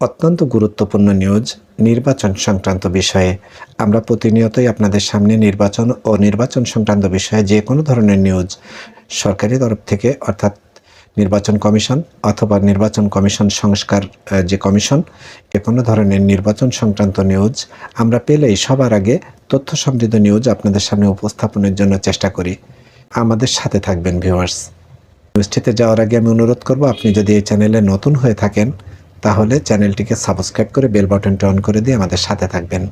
অত্যন্ত গুরুত্বপূর্ণ নিউজ, নির্বাচন সংক্রান্ত বিষয়ে। আমরা প্রতিনিয়তই আপনাদের সামনে নির্বাচন ও নির্বাচন সংক্রান্ত বিষয়ে যে কোনো ধরনের নিউজ সরকারি তরফ থেকে, অর্থাৎ নির্বাচন কমিশন অথবা নির্বাচন কমিশন সংস্কার যে কমিশন যে কোনো ধরনের নির্বাচন সংক্রান্ত নিউজ আমরা পেলেই সবার আগে তথ্য সমৃদ্ধ নিউজ আপনাদের সামনে উপস্থাপনের জন্য চেষ্টা করি। আমাদের সাথে থাকবেন ভিউয়ার্স। নিউজটিতে যাওয়ার আগে আমি অনুরোধ করব, আপনি যদি এই চ্যানেলে নতুন হয়ে থাকেন তাহলে চ্যানেলটিকে সাবস্ক্রাইব করে বেল বাটনটি অন করে দিয়ে আমাদের সাথে থাকবেন।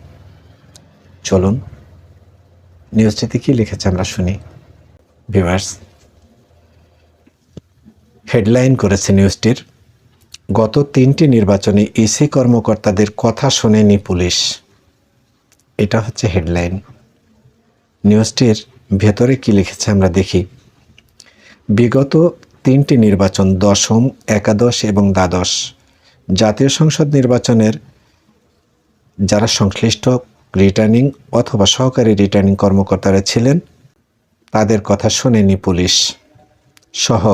চলুন, নিউজটিতে কী লিখেছে আমরা শুনি। ভিউয়ার্স, হেডলাইন করেছে নিউজটির, গত তিনটি নির্বাচনে ইসি কর্মকর্তাদের কথা শোনেনি পুলিশ। এটা হচ্ছে হেডলাইন। নিউজটির ভেতরে কি লিখেছে আমরা দেখি। বিগত তিনটি নির্বাচন দশম, একাদশ এবং দ্বাদশ। জাতীয় সংসদ নির্বাচনের যারা সংশ্লিষ্ট রিটার্নিং অথবা সহকারী রিটার্নিং কর্মকর্তারা ছিলেন, তাদের কথা শোনেনি পুলিশ সহ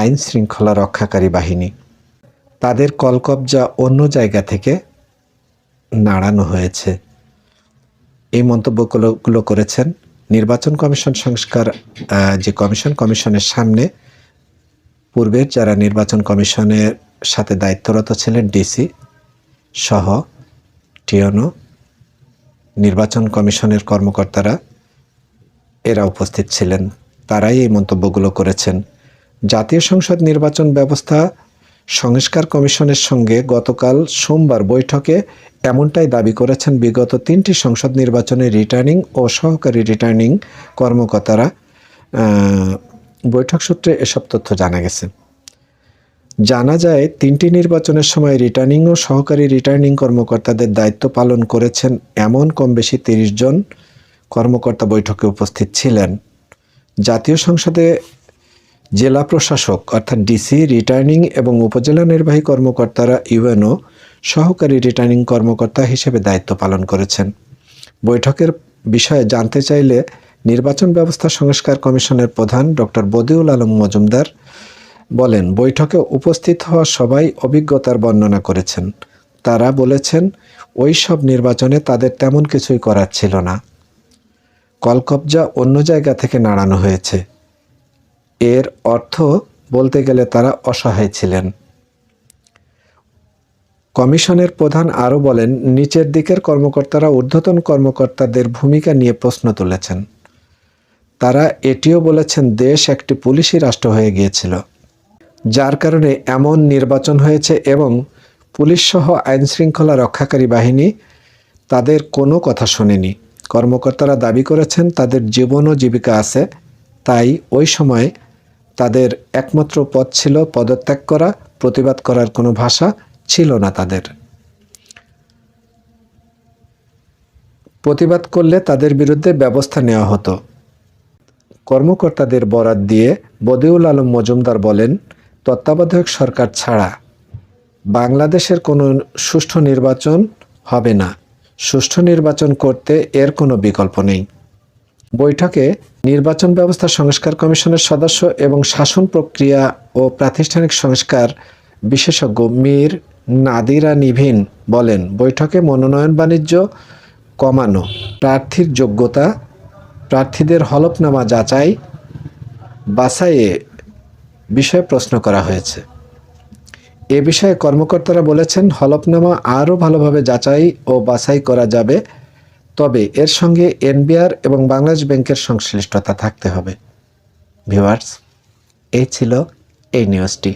আইন শৃঙ্খলা রক্ষাকারী বাহিনী। তাদের কলকবজা অন্য জায়গা থেকে নাড়ানো হয়েছে। এই মন্তব্যগুলো করেছেন নির্বাচন কমিশন সংস্কার যে কমিশন, কমিশনের সামনে পূর্বের যারা নির্বাচন কমিশনের সাথে দায়িত্বরত ছিলেন ডিসি সহ টিওনো নির্বাচন কমিশনের কর্মকর্তারা। এরা উপস্থিত ছিলেন। তারাই এই মন্তব্যগুলো করেছেন। জাতীয় সংসদ নির্বাচন ব্যবস্থা সংস্কার কমিশনের সঙ্গে গতকাল সোমবার বৈঠকে এমনটাই দাবি করেছেন বিগত তিনটি সংসদ নির্বাচনে রিটার্নিং ও সহকারী রিটার্নিং কর্মকর্তারা। বৈঠক সূত্রে এসব তথ্য জানা গেছে। জানা যায়, তিনটি নির্বাচনের সময় রিটার্নিং ও সহকারী রিটার্নিং কর্মকর্তাদের দায়িত্ব পালন করেছেন এমন কম বেশি তিরিশ জন কর্মকর্তা বৈঠকে উপস্থিত ছিলেন। জাতীয় সংসদে জেলা প্রশাসক অর্থাৎ ডিসি রিটার্নিং এবং উপজেলা নির্বাহী কর্মকর্তারা ইউএনও সহকারী রিটার্নিং কর্মকর্তা হিসেবে দায়িত্ব পালন করেছেন। বৈঠকের বিষয়ে জানতে চাইলে নির্বাচন ব্যবস্থা সংস্কার কমিশনের প্রধান ডক্টর বদিউল আলম মজুমদার বলেন, বৈঠকে উপস্থিত হওয়া সবাই অভিজ্ঞতার বর্ণনা করেছেন। তারা বলেছেন ওই সব নির্বাচনে তাদের তেমন কিছুই করার ছিল না। কলকবজা অন্য জায়গা থেকে নাড়ানো হয়েছে। এর অর্থ বলতে গেলে তারা অসহায় ছিলেন। কমিশনের প্রধান আরও বলেন, নিচের দিকের কর্মকর্তারা ঊর্ধ্বতন কর্মকর্তাদের ভূমিকা নিয়ে প্রশ্ন তুলেছেন। তারা এটিও বলেছেন, দেশ একটি পুলিশি রাষ্ট্র হয়ে গিয়েছিল। যার কারণে এমন নির্বাচন হয়েছে এবং পুলিশসহ আইনশৃঙ্খলা রক্ষাকারী বাহিনী তাদের কোনো কথা শোনেনি। কর্মকর্তারা দাবি করেছেন, তাদের জীবন ও জীবিকা আছে। তাই ওই সময় তাদের একমাত্র পথ ছিল পদত্যাগ করা, প্রতিবাদ করার কোনো ভাষা ছিল না তাদের। প্রতিবাদ করলে তাদের বিরুদ্ধে ব্যবস্থা নেওয়া হতো। কর্মকর্তাদের বরাত দিয়ে বদিউল আলম মজুমদার বলেন তত্ত্বাবধায়ক সরকার ছাড়া বাংলাদেশের কোনো সুষ্ঠু নির্বাচন হবে না। সুষ্ঠু নির্বাচন করতে এর কোনো বিকল্প নেই। বৈঠকে নির্বাচন ব্যবস্থা সংস্কার কমিশনের সদস্য এবং শাসন প্রক্রিয়া ও প্রাতিষ্ঠানিক সংস্কার বিশেষজ্ঞ মীর নাদিরা নিভিন বলেন, বৈঠকে মনোনয়ন বাণিজ্য কমানো, প্রার্থীর যোগ্যতা, প্রার্থীদের হলফনামা যাচাই, বাছাইয়ে বিষয়ে প্রশ্ন করা হয়েছে। এ বিষয়ে কর্মকর্তারা বলেছেন, হলফনামা আরও ভালোভাবে যাচাই ও বাছাই করা যাবে, তবে এর সঙ্গে এনবিআর এবং বাংলাদেশ ব্যাংকের সংশ্লিষ্টতা থাকতে হবে। ভিউয়ার্স এই ছিল এই নিউজটি।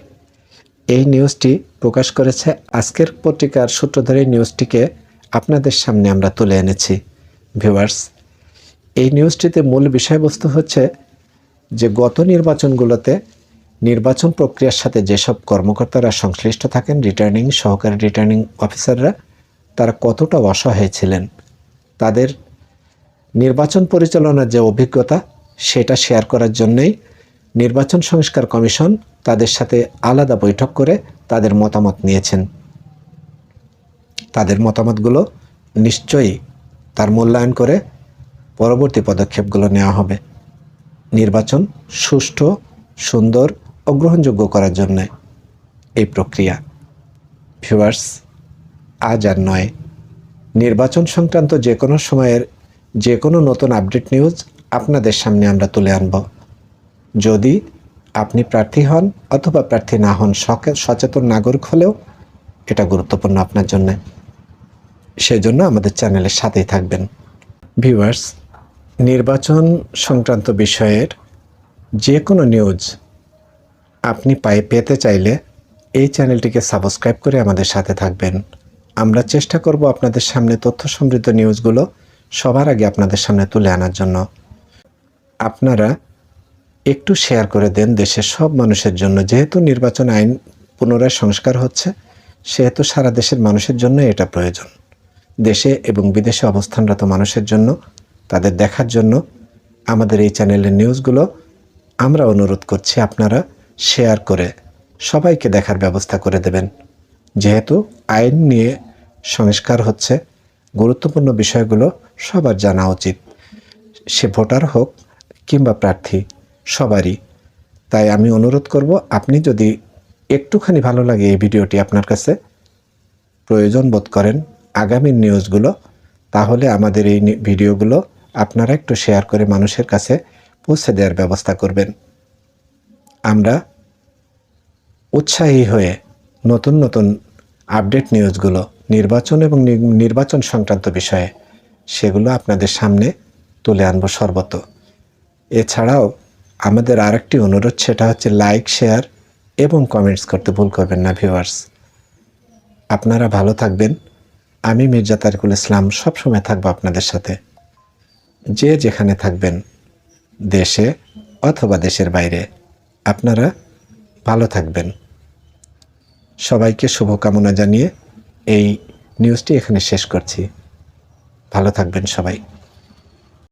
এই নিউজটি প্রকাশ করেছে আজকের পত্রিকার সূত্র ধরে নিউজটিকে আপনাদের সামনে আমরা তুলে এনেছি। ভিউয়ার্স, এই নিউজটিতে মূল বিষয়বস্তু হচ্ছে যে গত নির্বাচনগুলোতে নির্বাচন প্রক্রিয়ার সাথে যেসব কর্মকর্তারা সংশ্লিষ্ট থাকেন রিটার্নিং সহকারী রিটার্নিং অফিসাররা তারা কতটা অসহায় ছিলেন? তাদের নির্বাচন পরিচালনার যে অভিজ্ঞতা, সেটা শেয়ার করার জন্যই নির্বাচন সংস্কার কমিশন তাদের সাথে আলাদা বৈঠক করে তাদের মতামত নিয়েছেন। তাদের মতামতগুলো নিশ্চয়ই তার মূল্যায়ন করে পরবর্তী পদক্ষেপগুলো নেওয়া হবে। নির্বাচন সুষ্ঠু, সুন্দর ও গ্রহণযোগ্য করার জন্য এই প্রক্রিয়া। ভিউয়ার্স, আজ আর নয়। নির্বাচন সংক্রান্ত যে কোনো সময়ের যে কোনো নতুন আপডেট নিউজ আপনাদের সামনে আমরা তুলে আনব। যদি আপনি প্রার্থী হন অথবা প্রার্থী না হন সচেতন নাগরিক হলেও এটা গুরুত্বপূর্ণ আপনার জন্য। সেজন্য আমাদের চ্যানেলের সাথেই থাকবেন। ভিউয়ার্স, নির্বাচন সংক্রান্ত বিষয়ের যে কোনো নিউজ আপনি পায়ে পেতে চাইলে এই চ্যানেলটিকে সাবস্ক্রাইব করে আমাদের সাথে থাকবেন। আমরা চেষ্টা করব আপনাদের সামনে তথ্য সমৃদ্ধ নিউজগুলো সবার আগে আপনাদের সামনে তুলে আনার জন্য। আপনারা একটু শেয়ার করে দেন দেশের সব মানুষের জন্য। যেহেতু নির্বাচন আইন পুনরায় সংস্কার হচ্ছে, সেহেতু সারা দেশের মানুষের জন্য এটা প্রয়োজন। দেশে এবং বিদেশে অবস্থানরত মানুষের জন্য, তাদের দেখার জন্য আমাদের এই চ্যানেলের নিউজগুলো আমরা অনুরোধ করছি আপনারা শেয়ার করে সবাইকে দেখার ব্যবস্থা করে দেবেন। যেহেতু আইন নিয়ে সংস্কার হচ্ছে, গুরুত্বপূর্ণ বিষয়গুলো সবার জানা উচিত। সে ভোটার হোক কিংবা প্রার্থী, সবারই। তাই আমি অনুরোধ করব, আপনি যদি একটুখানি ভালো লাগে এই ভিডিওটি আপনার কাছে, প্রয়োজন বোধ করেন আগামী নিউজগুলো, তাহলে আমাদের এই ভিডিওগুলো আপনারা একটু শেয়ার করে মানুষের কাছে পৌঁছে দেওয়ার ব্যবস্থা করবেন। আমরা উৎসাহী হয়ে নতুন নতুন আপডেট নিউজগুলো নির্বাচন এবং নির্বাচন সংক্রান্ত বিষয়ে সেগুলো আপনাদের সামনে তুলে আনব সর্বত। এছাড়াও আমাদের আরেকটি অনুরোধ, সেটা হচ্ছে লাইক শেয়ার এবং কমেন্টস করতে ভুল করবেন না ভিউয়ার্স আপনারা ভালো থাকবেন। আমি মির্জা তারিকুল ইসলাম সবসময় থাকব আপনাদের সাথে। যে যেখানে থাকবেন, দেশে অথবা দেশের বাইরে। আপনারা ভালো থাকবেন। সবাইকে শুভকামনা জানিয়ে এই নিউজটি এখানে শেষ করছি। ভালো থাকবেন সবাই।